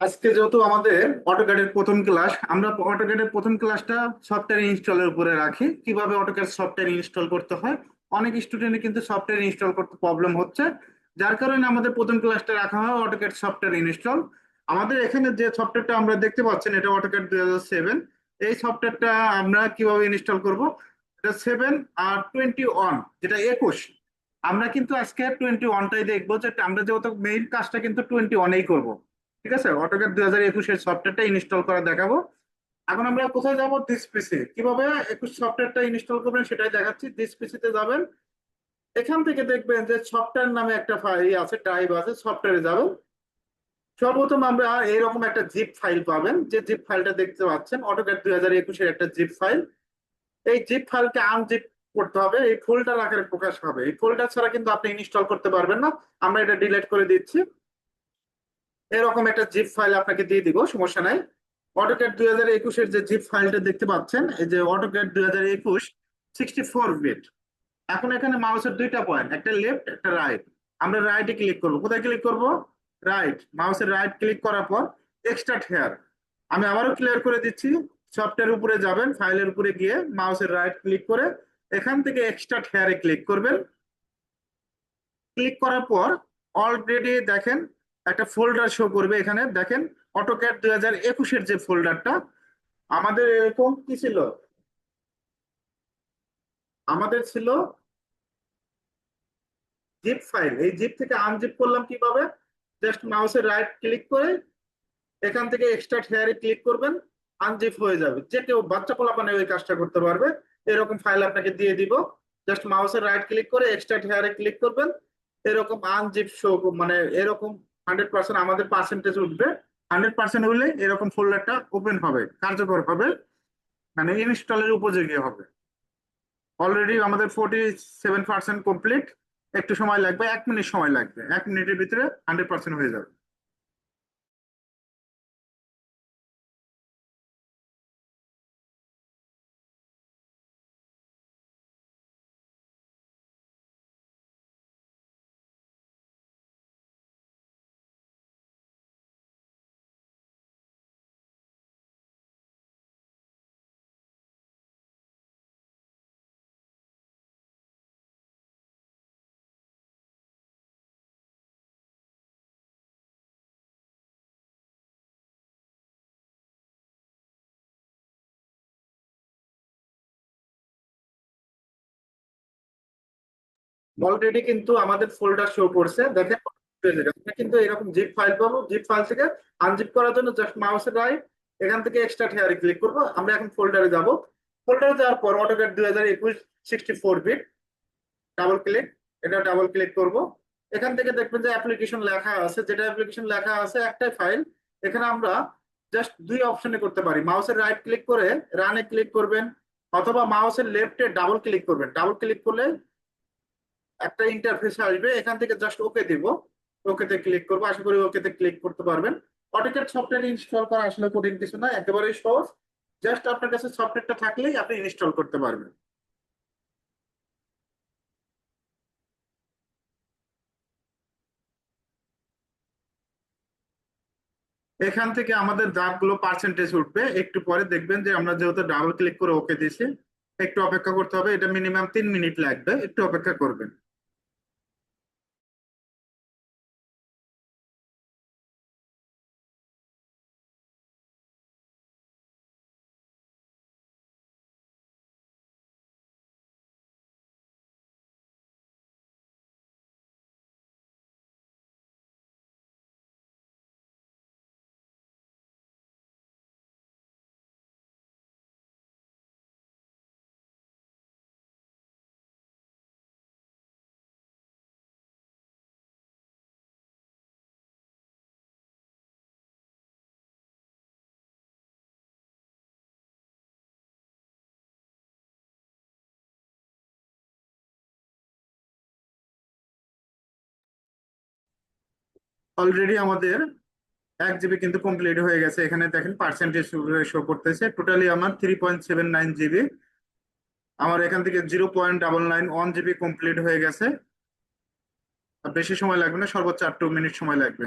আজকে যেহেতু আমাদের অটোক্যাডের প্রথম ক্লাস আমরা অটোক্যাডের প্রথম ক্লাসটা সফটওয়্যার ইনস্টলের উপরে রাখি। কীভাবে অটোক্যাড সফটওয়্যার ইনস্টল করতে হয়? অনেক স্টুডেন্ট কিন্তু সফটওয়্যার ইনস্টল করতে প্রবলেম হচ্ছে। যার কারণে আমাদের প্রথম ক্লাসটা রাখা হয় অটোক্যাড সফটওয়্যার ইনস্টল আমাদের এখানে যে সফটওয়্যারটা আমরা দেখতে পাচ্ছেন, এটা অটোক্যাড দুই হাজার সেভেন এই সফটওয়্যারটা আমরা কীভাবে ইনস্টল করব? এটা সেভেন আর টোয়েন্টি ওয়ান যেটা একুশ। আমরা কিন্তু আজকে টোয়েন্টি ওয়ানটাই দেখব যে আমরা যেহেতু মেইন কাজটা কিন্তু টোয়েন্টি ওয়ানেই করব। ঠিক আছে? অটোক্যাড দুই হাজার একুশের সফটওয়্যারটা ইনস্টল করা দেখাবো। এখন আমরা কোথায় যাব? দিস পিসি কীভাবে একুশ সফটওয়্যারটা ইনস্টল করবেন সেটাই দেখাচ্ছি। দিস পিসিতে যাবেন। এখান থেকে দেখবেন যে সফটওয়্যার নামে একটা ফাইল আছে ড্রাইভ আছে সফটওয়্যারে যাবেন। সর্বপ্রথম আমরা এরকম একটা জিপ ফাইল পাবেন। যে জিপ ফাইলটা দেখতে পাচ্ছেন অটোক্যাড দুই হাজার একুশের একটা জিপ ফাইল এই জিপ ফাইলকে আনজিপ করতে হবে। এই ফোল্ডার আকারে প্রকাশ হবে। এই ফোল্ডার ছাড়া কিন্তু আপনি ইনস্টল করতে পারবেন না। আমরা এটা ডিলিট করে দিচ্ছি। এরকম একটা জিপ ফাইল আপনাকে দিয়ে দিব, সমস্যা নাই। অটোক্যাড দুই হাজার একুশের যে জিপ ফাইলটা দেখতে পাচ্ছেন, এই যে অটোক্যাট দুই হাজার একুশ সিক্সটি ফোর বিট এখন এখানে মাউসের দুইটা পয়েন্ট একটা লেফট একটা রাইট আমরা রাইটে ক্লিক করব। কোথায় ক্লিক করব? রাইট মাউসের রাইট ক্লিক করার পর এক্সট্রা হেয়ার আমি আবারও ক্লিয়ার করে দিচ্ছি সফটওয়্যার উপরে যাবেন ফাইলের উপরে গিয়ে মাউসের রাইট ক্লিক করে এখান থেকে এক্সট্রা হেয়ারে ক্লিক করবেন। ক্লিক করার পর অলরেডি দেখেন একটা ফোল্ডার শো করবে এখানে। দেখেন অটোক্যাড দুই হাজার একুশের যে ফোল্ডারটা আমাদের এরকম কি ছিল? আমাদের ছিল জিপ ফাইল এই জিপ থেকে আনজিপ করলাম কীভাবে? জাস্ট মাউসের রাইট ক্লিক করে এখান থেকে এক্সট্রা হেয়ারে ক্লিক করবেন আনজিপ হয়ে যাবে। যে কেউ বাচ্চা পোলাপানে ওই কাজটা করতে পারবে, এরকম ফাইল আপনাকে দিয়ে দিব। জাস্ট মাউসের রাইট ক্লিক করে এক্সট্রা হেয়ারে ক্লিক করবেন, এরকম আনজিপ শো মানে এরকম হান্ড্রেড পার্সেন্ট আমাদের পার্সেন্টেজ উঠবে। হান্ড্রেড পার্সেন্ট হলে এরকম ফোল্ডারটা ওপেন হবে, কার্যকর হবে মানে ইনস্টলের উপযোগী হবে। অলরেডি আমাদের ফোর্টি সেভেন পার্সেন্ট কমপ্লিট একটু সময় লাগবে, এক মিনিট সময় লাগবে। এক মিনিটের ভিতরে হান্ড্রেড পার্সেন্ট হয়ে যাবে। অলরেডি কিন্তু আমাদের ফোল্ডার শো করছে দেখেন কিন্তু এরকম জিপ ফাইল পাবো জিপ ফাইল থেকে আনজিপ করার জন্য জাস্ট মাউসের রাইট এখান থেকে এক্সট্রা হেয়ারে ক্লিক করব, আমরা এখন ফোল্ডারে যাব। ফোল্ডারে যাওয়ার পর অটোক্যাড দুই হাজার একুশ sixty four bit double click এটা ডাবল ক্লিক করব। এখান থেকে দেখবেন যে অ্যাপ্লিকেশন লেখা আছে, যেটা অ্যাপ্লিকেশন লেখা আছে একটাই ফাইল এখানে আমরা জাস্ট দুই অপশনে করতে পারি মাউসের রাইট ক্লিক করে রানে ক্লিক করবেন, অথবা মাউসের লেফটে ডাবল ক্লিক করবেন। ডাবল ক্লিক করলে একটা ইন্টারফেস আসবে, এখান থেকে জাস্ট ওকে দিব। ওকেতে ক্লিক করব, আশা করি ওকেতে ক্লিক করতে পারবেন। অটোক্যাড সফটওয়্যার ইনস্টল করা আসলে কঠিন কিছু না, একেবারেই সহজ। জাস্ট আপনার কাছে সফটওয়্যারটা থাকলেই আপনি ইনস্টল করতে পারবেন। এখান থেকে আমাদের দাগগুলো পার্সেন্টেজ উঠবে। একটু পরে দেখবেন যে আমরা যেহেতু ডাবল ক্লিক করে ওকে দিয়েছি, একটু অপেক্ষা করতে হবে। এটা মিনিমাম তিন মিনিট লাগবে, একটু অপেক্ষা করবেন। অলরেডি আমাদের এক জিবি কিন্তু কমপ্লিট হয়ে গেছে। এখানে দেখেন পার্সেন্টেজ শো করতেছে। টোটালি আমার three point seven nine GB আমার এখান থেকে zero point double nine one GB complete হয়ে গেছে। বেশি সময় লাগবে না, সর্বোচ্চ আট টু মিনিট সময় লাগবে।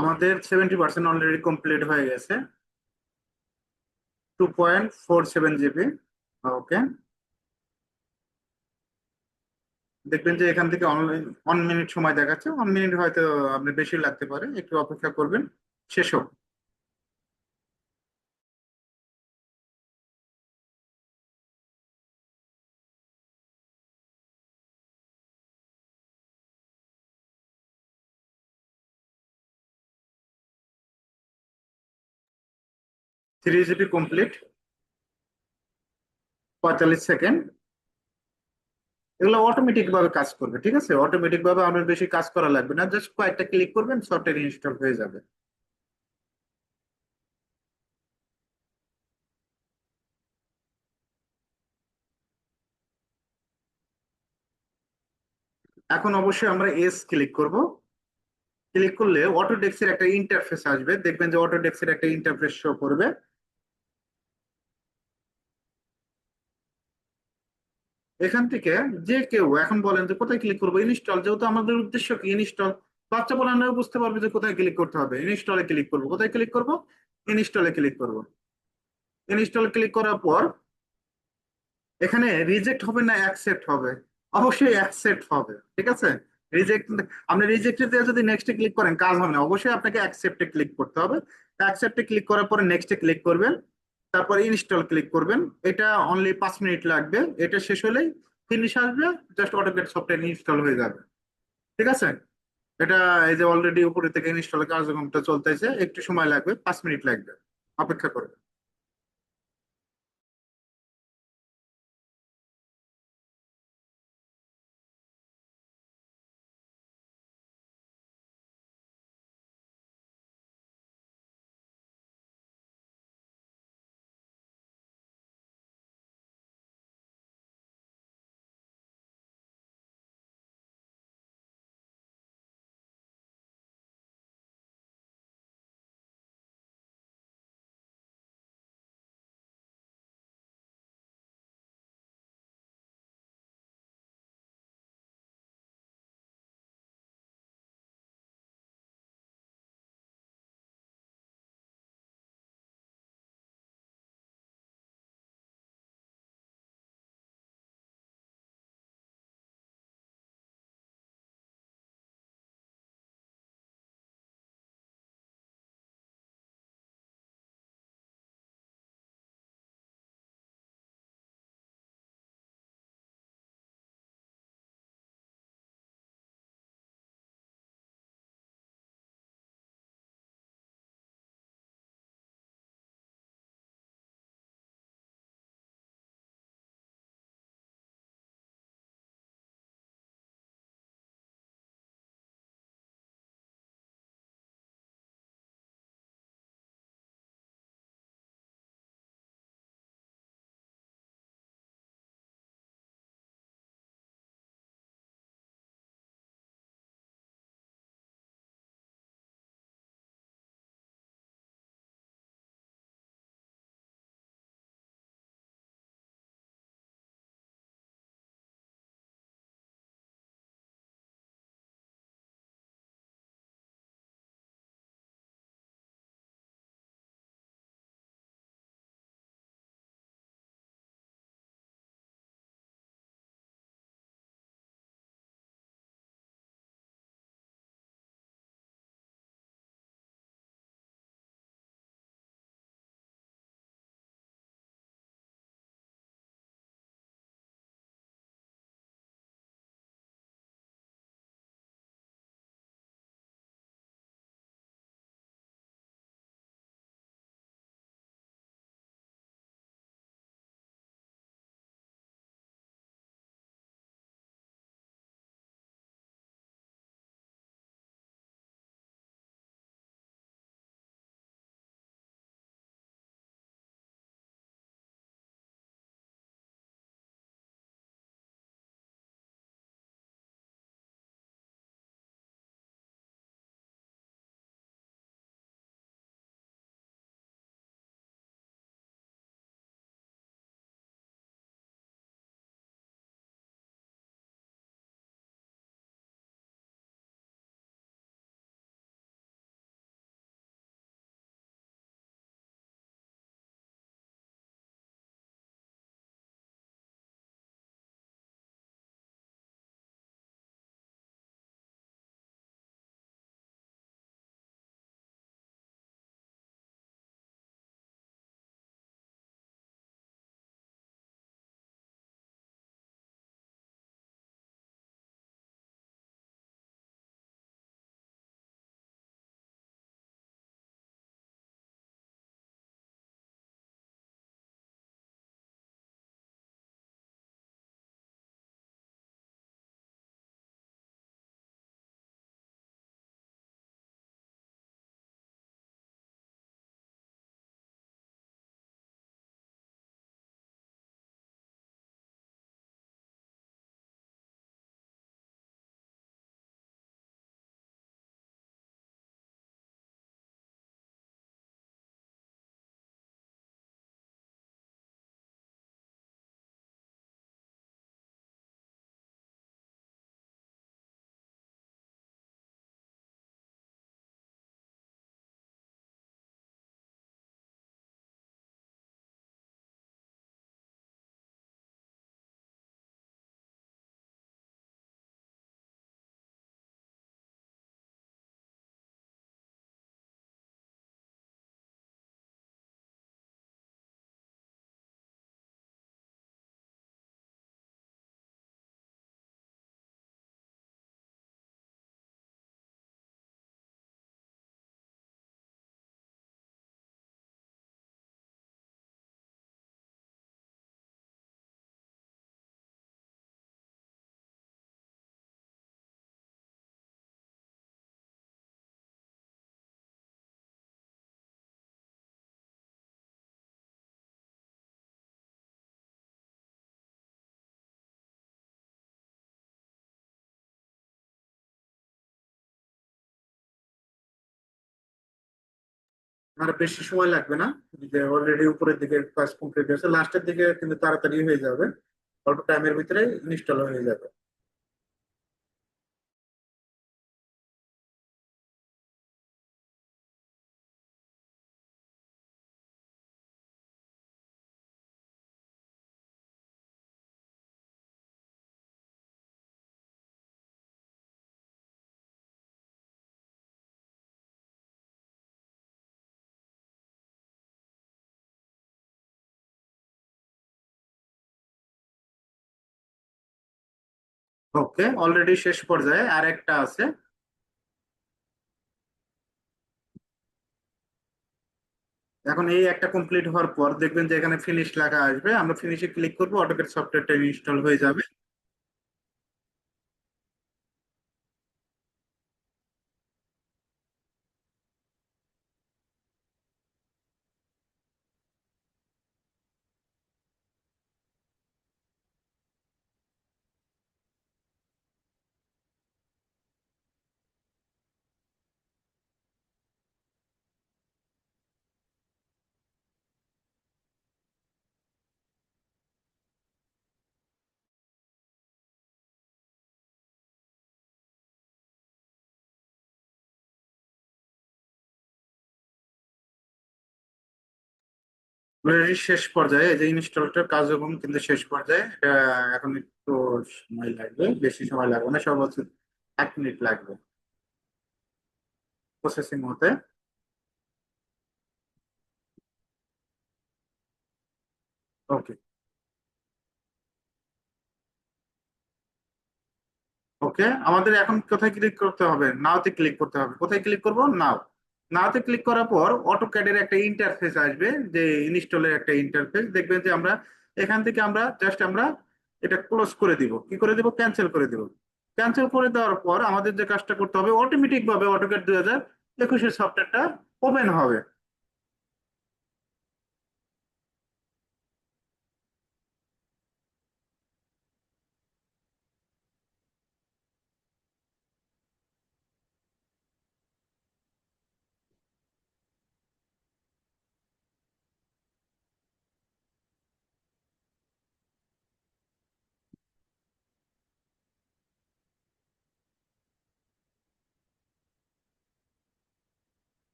আমাদের সেভেন্টি পার্সেন্ট অলরেডি কমপ্লিট হয়ে গেছে। Two point four seven GB okay দেখবেন যে এখান থেকে অনলাইন ওয়ান মিনিট সময় দেখাচ্ছে। ওয়ান মিনিট হয়তো আপনি বেশি লাগতে পারে। একটু অপেক্ষা করবেন। শেষ হোক। থ্রি জিবি কমপ্লিট পঁয়তাল্লিশ সেকেন্ড এগুলো অটোমেটিক ভাবে কাজ করবে, ঠিক আছে? অটোমেটিক ভাবে আপনার বেশি কাজ করা লাগবে না জাস্ট কয়েকটা ক্লিক করবেন সফটওয়্যার ইনস্টল হয়ে যাবে। এখন অবশ্যই আমরা এস ক্লিক করব। ক্লিক করলে অটোডেস্কের একটা ইন্টারফেস আসবে, দেখবেন যে অটোডেস্কের একটা ইন্টারফেস শো করবে। এখান থেকে যে কেউ, এখন বলেন যে কোথায় ক্লিক করব? ইনস্টল যেহেতু আমাদের উদ্দেশ্য কি? ইনস্টল বাচ্চা বলানো বুঝতে পারবে যে কোথায় ক্লিক করতে হবে। ইনস্টলে ক্লিক করব। কোথায় ক্লিক করব? ইনস্টলে ক্লিক করব। ইনস্টল ক্লিক করার পর এখানে রিজেক্ট হবে না অ্যাকসেপ্ট হবে? অবশ্যই অ্যাকসেপ্ট হবে, ঠিক আছে? রিজেক্ট আপনি রিজেক্টে দিয়ে যদি নেক্সটে ক্লিক করেন, কাজ হবে না। অবশ্যই আপনাকে অ্যাকসেপ্টে ক্লিক করতে হবে। অ্যাকসেপ্টে ক্লিক করার পরে নেক্সটে ক্লিক করবেন। তারপর ইনস্টল ক্লিক করবেন। এটা অনলি পাঁচ মিনিট লাগবে। এটা শেষ হলেই ফিনিশ আসবে জাস্ট অটোকেট সফটওয়্যার ইনস্টল হয়ে যাবে। ঠিক আছে? এটা এই যে অলরেডি উপরে থেকে ইনস্টল কার্যক্রমটা চলতেছে, একটু সময় লাগবে, পাঁচ মিনিট লাগবে। অপেক্ষা করবে আর বেশি সময় লাগবে না। যে অলরেডি উপরের দিকে কাজ কমপ্লিট হয়েছে লাস্টের দিকে কিন্তু তাড়াতাড়ি হয়ে যাবে। অল্প টাইমের ভিতরে ইনস্টল হয়ে যাবে। ওকে অলরেডি শেষ পর্যায়ে আর একটা আছে। এখন এই একটা কমপ্লিট হওয়ার পর দেখবেন যে এখানে ফিনিশ লেখা আসবে। আমরা ফিনিশে ক্লিক করব অটোকেট সফটওয়্যারটা ইনস্টল হয়ে যাবে। শেষ পর্যায়ে যে ইনস্টলটার কার্যক্রম কিন্তু শেষ পর্যায়ে এখন একটু সময় লাগবে, বেশি সময় লাগবে না সর্বোচ্চ এক মিনিট লাগবে। প্রসেসিং হতে। ওকে ওকে আমাদের এখন কোথায় ক্লিক করতে হবে? নাওতে ক্লিক করতে হবে। কোথায় ক্লিক করব? নাও নাওতে ক্লিক করার পর অটোক্যাডের একটা ইন্টারফেস আসবে, যে ইনস্টলের একটা ইন্টারফেস দেখবেন যে আমরা এখান থেকে আমরা জাস্ট আমরা এটা ক্লোজ করে দিব। কি করে দিব? ক্যান্সেল করে দিব। ক্যান্সেল করে দেওয়ার পর আমাদের যে কাজটা করতে হবে অটোমেটিক ভাবে অটোক্যাড দুই হাজার একুশের সফটওয়্যারটা ওপেন হবে।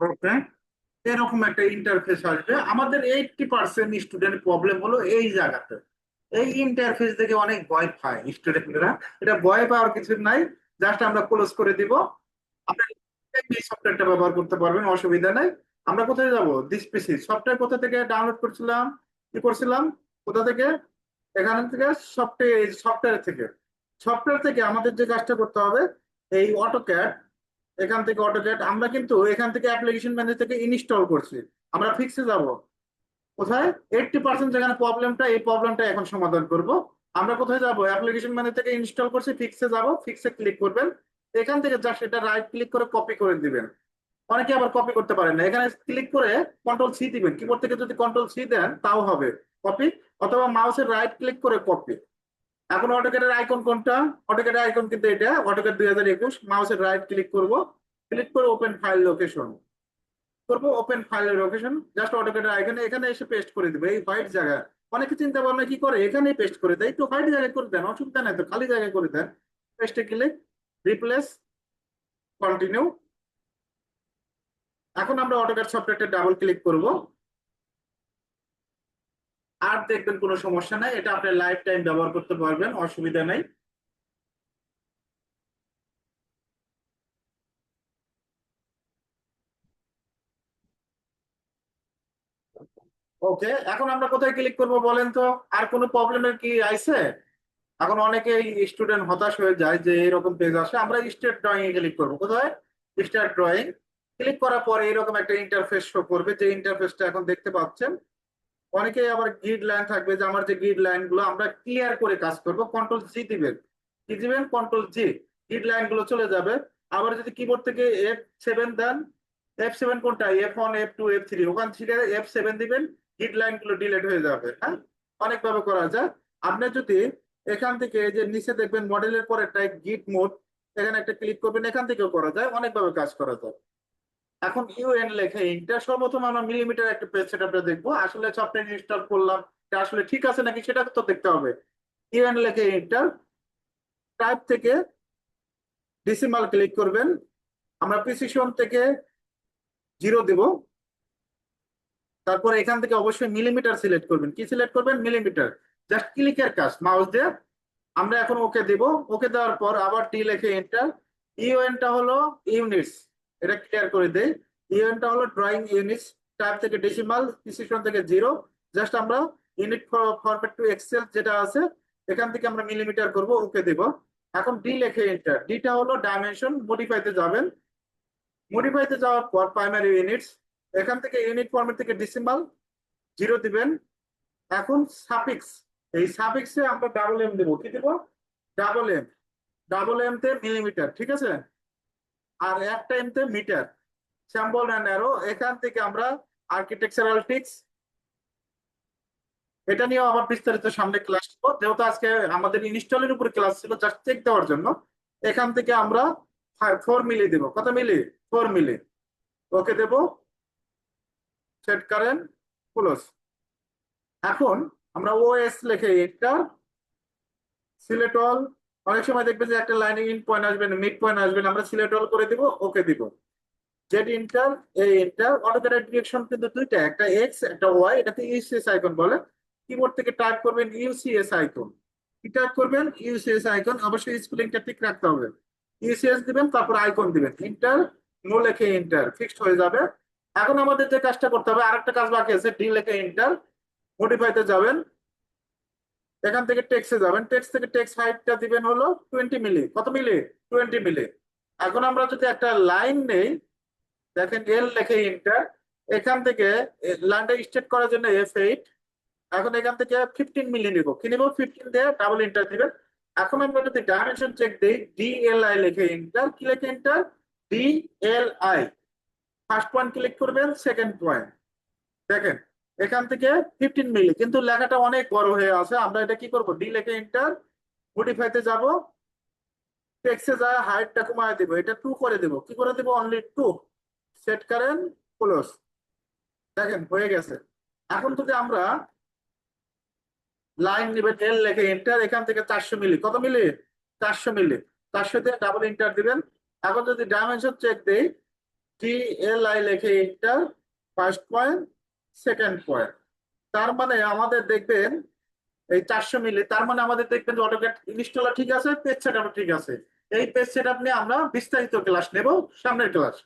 ওকে? এরকম একটা ইন্টারফেস আসবে। আমাদের এইটটি পার্সেন্ট স্টুডেন্ট প্রবলেম হলো এই জায়গাতে। এই ইন্টারফেস দেখে অনেক ভয় পায় স্টুডেন্টরা এটা ভয় পাওয়ার কিছু নাই জাস্ট আমরা ক্লোজ করে দিব। আপনি এই সফটওয়্যারটা ব্যবহার করতে পারবেন, অসুবিধা নাই। আমরা কোথায় যাব? দিস পিসি সফটওয়্যার কোথা থেকে ডাউনলোড করছিলাম? কি করছিলাম? কোথা থেকে? এখান থেকে সফটওয়্যার সফটওয়্যার থেকে। সফটওয়্যার থেকে আমাদের যে কাজটা করতে হবে, এই অটোক্যাড এখান থেকে অটোক্যাড আমরা কিন্তু এখান থেকে অ্যাপ্লিকেশন ম্যানেজার থেকে ইনস্টল করছি। আমরা ফিক্সে যাব। কোথায়? এইটটি পার্সেন্ট যেখানে প্রবলেমটা এই প্রবলেমটা এখন সমাধান করব। আমরা কোথায় যাব? অ্যাপ্লিকেশন ম্যানেজার থেকে ইনস্টল করছি ফিক্সে যাব ফিক্সে ক্লিক করবেন। এখান থেকে জাস্ট এটা রাইট ক্লিক করে কপি করে দিবেন। অনেকে আবার কপি করতে পারেন না। এখানে ক্লিক করে কন্ট্রোল সি দিবেন। কিবোর্ড থেকে যদি কন্ট্রোল সি দেন, তাও হবে। কপি অথবা মাউসের রাইট ক্লিক করে কপি এখন অটোকেটের আইকন কোনটা? অটোক্যাডের আইকন কিন্তু এটা অটোকেট দুই হাজার একুশ মাউসের রাইট ক্লিক করব ক্লিক করে ওপেন ফাইল লোকেশন করব ওপেন ফাইলের লোকেশন জাস্ট অটোক্যাডের আইকনে এখানে এসে পেস্ট করে দেবে, এই হোয়াইট জায়গা। অনেকে চিন্তা ভাবনা কি করে? এখানেই পেস্ট করে দেয়। একটু হোয়াইট জায়গায় করে দেন, অসুবিধা নাই তো, খালি জায়গায় করে দেন। পেস্টে ক্লিক রিপ্লেস কন্টিনিউ এখন আমরা অটোক্যাড সফটওয়্যারটা ডাবল ক্লিক করব। আর দেখবেন কোনো সমস্যা নাই, এটা আপনি লাইফ টাইম ব্যবহার করতে পারবেন, অসুবিধা নাই। ওকে এখন আমরা কোথায় ক্লিক করব বলেন তো? আর কোনো প্রবলেমের কি আইছে এখন অনেকে স্টুডেন্ট হতাশ হয়ে যায় যে এরকম পেজ আসে, আমরা স্টেট ড্রয়িং এ ক্লিক করব। কোথায়? স্টেট ড্রয়িং ক্লিক করার পরে এরকম একটা ইন্টারফেস শো করবে, যে ইন্টারফেসটা এখন দেখতে পাচ্ছেন। অনেকে আবার গ্রিড লাইন থাকবে যে আমার যে গ্রিড লাইনগুলো আমরা ক্লিয়ার করে কাজ করব কন্ট্রোল জি দিবেন। কি দিবেন? কন্ট্রোল জি গ্রিড লাইনগুলো চলে যাবে। আবার যদি কিবোর্ড থেকে এফ সেভেন দেন এফ সেভেন কোনটা? F one F two F three ওখান থেকে এফ সেভেন দিবেন গ্রিড লাইনগুলো ডিলেট হয়ে যাবে হ্যাঁ? অনেকভাবে করা যায়। আপনি যদি এখান থেকে যে নিচে দেখবেন মডেলের পর একটা গিট মোড এখানে একটা ক্লিক করবেন, এখান থেকেও করা যায়, অনেকভাবে কাজ করা যায়। এখন ইউএন লেখে ইন্টার সর্বপ্রথম আমরা মিলিমিটার একটা পেজ সেটআপটা দেখব। আসলে সফটওয়্যার ইনস্টল করলাম এটা আসলে ঠিক আছে নাকি সেটা তো দেখতে হবে। ইউএন লেখে ইন্টার টাইপ থেকে ডিসিমাল ক্লিক করবেন। আমরা প্রিসিশন থেকে জিরো দেব। তারপর এখান থেকে অবশ্যই মিলিমিটার সিলেক্ট করবেন। কি সিলেক্ট করবেন? মিলিমিটার জাস্ট ক্লিকের কাজ মাউস দিয়ে। আমরা এখন ওকে দেব। ওকে দেওয়ার পর আবার টি লিখে এন্টার ইউএনটা হলো ইউনিটস এটা ক্লিয়ার করে দেই। ইউএনটা হলো ড্রয়িং ইউনিট টাইপ থেকে ডেসিমাল প্রিসিশন থেকে জিরো জাস্ট আমরা ইউনিট ফরম্যাট টু এক্সেল যেটা আছে, এখান থেকে আমরা মিলিমিটার করব, ওকে দেব। এখন ডি লেখে এন্টার ডিটা হলো ডাইমেনশন মডিফাইতে যাবেন। মডিফাইতে যাওয়ার পর প্রাইমারি ইউনিটস এখান থেকে ইউনিট ফরম্যাট থেকে ডিসিমাল জিরো দিবেন। এখন সাফিক্স এই সাফিক্সে আমরা ডাবল এম দেবো। কি দেবো? ডাবল এম ডাবল এম তে মিলিমিটার ঠিক আছে? আর একটা এম তে মিটার স্যাম্বল অ্যান্ড অ্যারো এখান থেকে আমরা আর্কিটেকচারাল টিক্স এটা নিয়েও আবার বিস্তারিত সামনে ক্লাস করব। যেহেতু আজকে আমাদের ইনস্টলের উপরে ক্লাস ছিল জাস্ট চেক দেওয়ার জন্য, এখান থেকে আমরা ফোর মিলি দেব। কত মিলি ফোর মিলি ওকে দেব। সেট কারেন্ট ক্লোজ এখন আমরা ওএস লিখে এটা সিলেক্ট অল অনেক সময় দেখবেন যে একটা লাইনে ইন পয়েন্ট আসবে মিড পয়েন্ট আসবে, আমরা সিলেক্ট অল করে দিব ওকে দিব। জেড ইন্টার এই ইন্টার অটোক্যাড ডিরেকশন কিন্তু দুইটা, একটা এক্স একটা ওয়াই এটাতে ইউসিএস আইকন বলে। কিবোর্ড থেকে টাইপ করবেন ইউসিএস আইকন কি টাইপ করবেন? ইউসিএস আইকন অবশ্যই স্পেলিংটা ঠিক রাখতে হবে। ইউসিএস দিবেন, তারপর আইকন দিবেন। ইন্টার নো লেখে ইন্টার ফিক্সড হয়ে যাবে। এখন আমাদের যে কাজটা করতে হবে, আরেকটা কাজ বাকি আছে ডি লেখে ইন্টার মডিফাইতে যাবেন। এখান থেকে টেক্সে যাবেন। টেক্স থেকে টেক্স হাইটটা দিবেন হলো টোয়েন্টি মিলি কত মিলি টোয়েন্টি মিলি এখন আমরা যদি একটা লাইন নেই, দেখেন এল লেখে ইন্টার এখান থেকে লাইনটা স্ট্রেট করার জন্য এফ এইট এখন এখান থেকে ফিফটিন মিলি নিব। কি নিব? ফিফটিন দিয়ে ডাবল ইন্টার দিবেন। এখন আমরা যদি ডাইমেনশন চেক দিই ডি এল আই লেখে ইন্টার কি লেখে enter I first point click করবেন সেকেন্ড পয়েন্ট দেখেন এখান থেকে ফিফটিন মিলি, কিন্তু লেখাটা অনেক বড় হয়ে আছে। আমরা এটা কি করব? ডি লেখে ইন্টার মডিফাইতে যাব টেক্সে যা হাইটটা কমায় দেব, এটা টু করে দেব। কি করে দেব? অনলি টু সেট করেন ক্লোজ দেখেন, হয়ে গেছে। এখন যদি আমরা লাইন নেবেন এল লেখে ইন্টার এখান থেকে চারশো মিলি। কত মিলি? চারশো মিলি। চারশো দিয়ে ডাবল ইন্টার দিবেন। এখন যদি ডাইমেনশন চেক দেই টি এল আই লেখে enter first point second point তার মানে আমাদের দেখবেন, এই চারশো মিলি, তার মানে আমাদের দেখবেন যে অটোক্যাট ইনস্টলার ঠিক আছে পেজ সেট ঠিক আছে। এই পেজ সেট নিয়ে আমরা বিস্তারিত ক্লাস নেব, সামনের ক্লাস